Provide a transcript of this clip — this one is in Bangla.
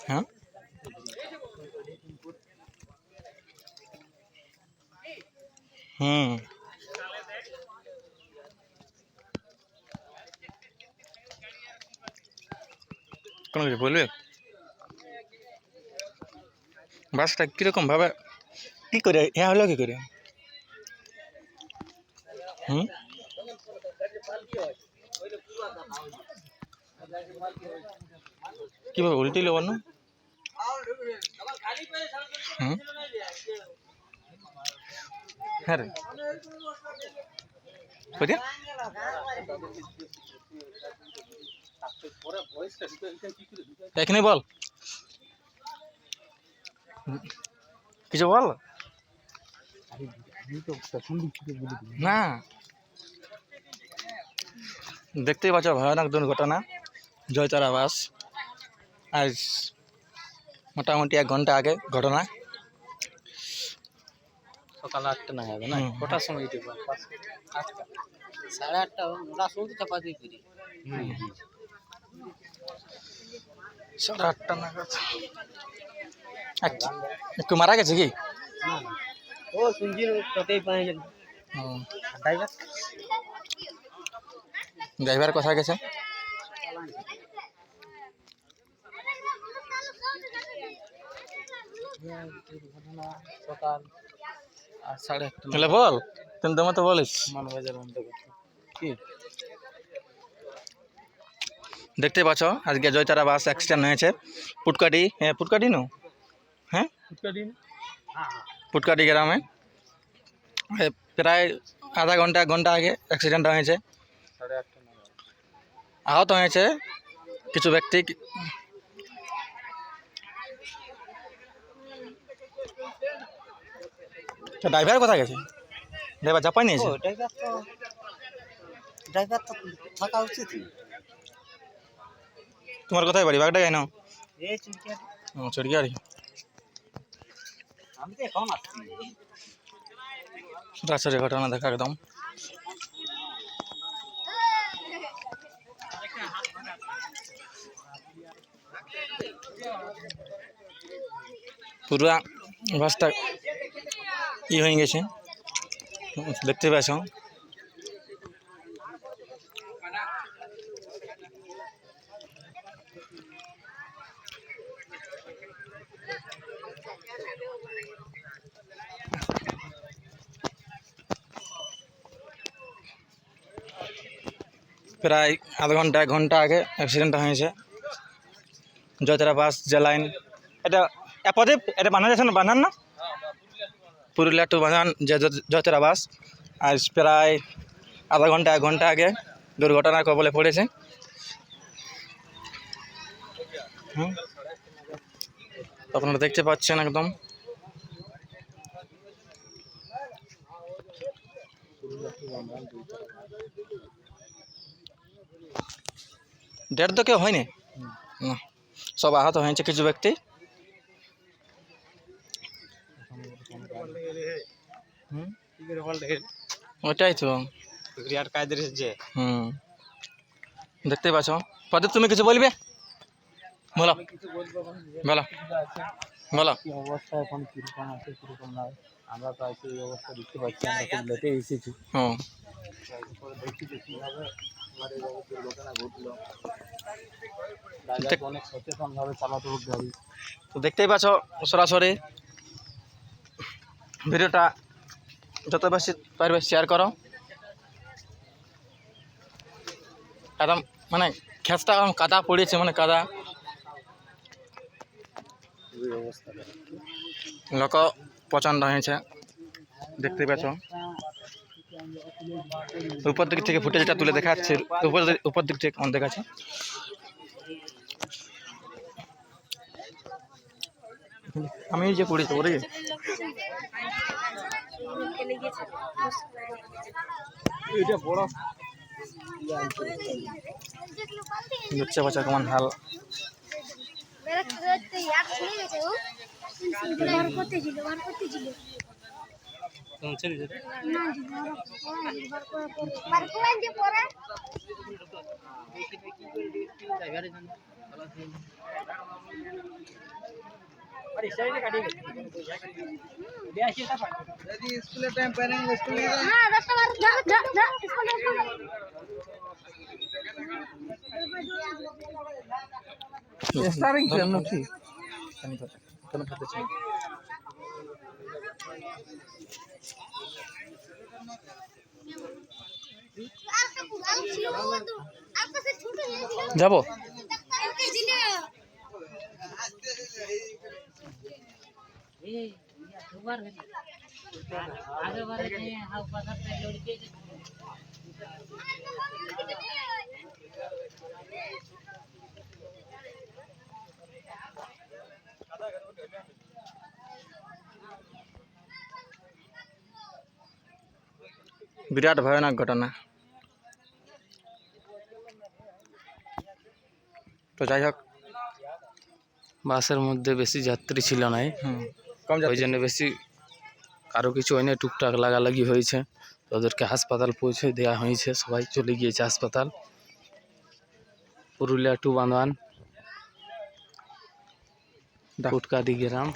হ্যাঁ? হুম। কোনো কিছু বলবে? বাসটা কীরকম ভাবে কি করে? হ্যাঁ হলো কি করে? হুম? কীভাবে উল্টিল বন্য হুম? হ্যাঁ রে। এখানে বল। কিছু বল? না। দেখতেই পাচ্ছ, ভয়ানক দুর্ঘটনা, জয়তারা বাস আজ মোটামুটি এক ঘণ্টা আগে ঘটনা। সকাল আটটা না হবে না? হুম। কটার সময় যেতে পারব আটটা। সাড়ে আটটা ওরা শুনতে চাপাতি করি সাড়ে আটটা নাগাদ। এক- একটু মারা গেছে কি? ও শুনছি তোতেই পাই গেল হুম। ড্রাইভার? ড্রাইভার কোথায় গেছে? ঘটনা সকাল আর সাড়ে আটটা তাহলে বল তুমি তোমার তো বলিস। দেখতে পাচ্ছ, আজকে জয়তারা বাস অ্যাক্সিডেন্ট হয়েছে। পুটকাটি হ্যাঁ পুটকাটি নো? হ্যাঁ? ফুটকাটি হ্যাঁ পুটকাটি গ্রামে। প্রায় আধা ঘণ্টা ঘণ্টা আগে অ্যাক্সিডেন্ট হয়েছে। আহত হয়েছে কিছু ব্যক্তি ড্রাইভার কোথায় গেছে? ড্রাইভার চাপাই নিয়েছে ড্রাইভার তো ড্রাইভার তো থাকা উচিত। তোমার কোথায় বাড়ি? বাগডা যাই না এই চড়িয়ারি সরাসরি ঘটনা দেখা একদম। পুরা বাসটা ই হয়ে গেছে? দেখতে পাচ্ছ প্রায় আধ ঘণ্টা, এক ঘণ্টা আগে অ্যাক্সিডেন্টটা হয়েছে। জয়তারা বাস যে লাইন এটা, এ পদে, এটা বানানো যাচ্ছে না? বানান না? পুরুলিয়া টু বানান যে জয়তারা আজ প্রায় আধা ঘণ্টা, এক ঘণ্টা আগে দুর্ঘটনার কবলে পড়েছে। আপনারা দেখতে পাচ্ছেন একদম। দেড় তো কেউ হয়নি সব আহত হয়েছে কিছু ব্যক্তি হুম, কি করে বল দেখে ওটাই তো। রিয়ার কায়দের যে। হুম। দেখতে পাচ্ছ? প্রদীপ তুমি কিছু বলবে? বলো। বলো। বলো। অবস্থা এখন? কীরকম আছে কীরকম নাই? আমরা তো আজকে এই অবস্থা দেখতে পাচ্ছি আমরা খুব লেটে এসেছি। হুম। তারপরে যে কীভাবে আমার এইভাবে দুর্ঘটনা ঘটলো। ড্রাইভারকে অনেক সচেতনভাবে চালাতে হবে গাড়ি। তো দেখতেই পাচ্ছ সরাসরি। ভিডিওটা যত বেশি পারবে শেয়ার করো। একদম মানে খেসটা একদম কাদা পড়েছে মানে কাদা। লোক প্রচণ্ড হয়েছে, দেখতে পাচ্ছ উপর দিক থেকে ফুটেজটা তুলে দেখাচ্ছে, উপর উপর দিক থেকে দেখাচ্ছে। আমি যে পড়েছি ওরে। এটা বড়। বাচ্চা বাচ্চা কেমন হাল? না বার করে বার করে যে পরে ড্রাইভারের জন্য হ্যাঁ দশটা বার যা যা যা স্কুল স্টারিং কেন কি? আর তো আর কাছে ছোট যাব? বিরাট ভয়ানক ঘটনা তো যাই হোক বাসের মধ্যে বেশি যাত্রী ছিল নাই হুম কম ওই জন্য বেশি কারও কিছু হয়নি টুকটাক লাগালাগি হয়েছে। ওদেরকে হাসপাতাল পৌঁছে দেওয়া হয়েছে সবাই চলে গিয়েছে হাসপাতাল। পুরুলিয়া টু বান্ধবান কুটকাদি গ্রাম।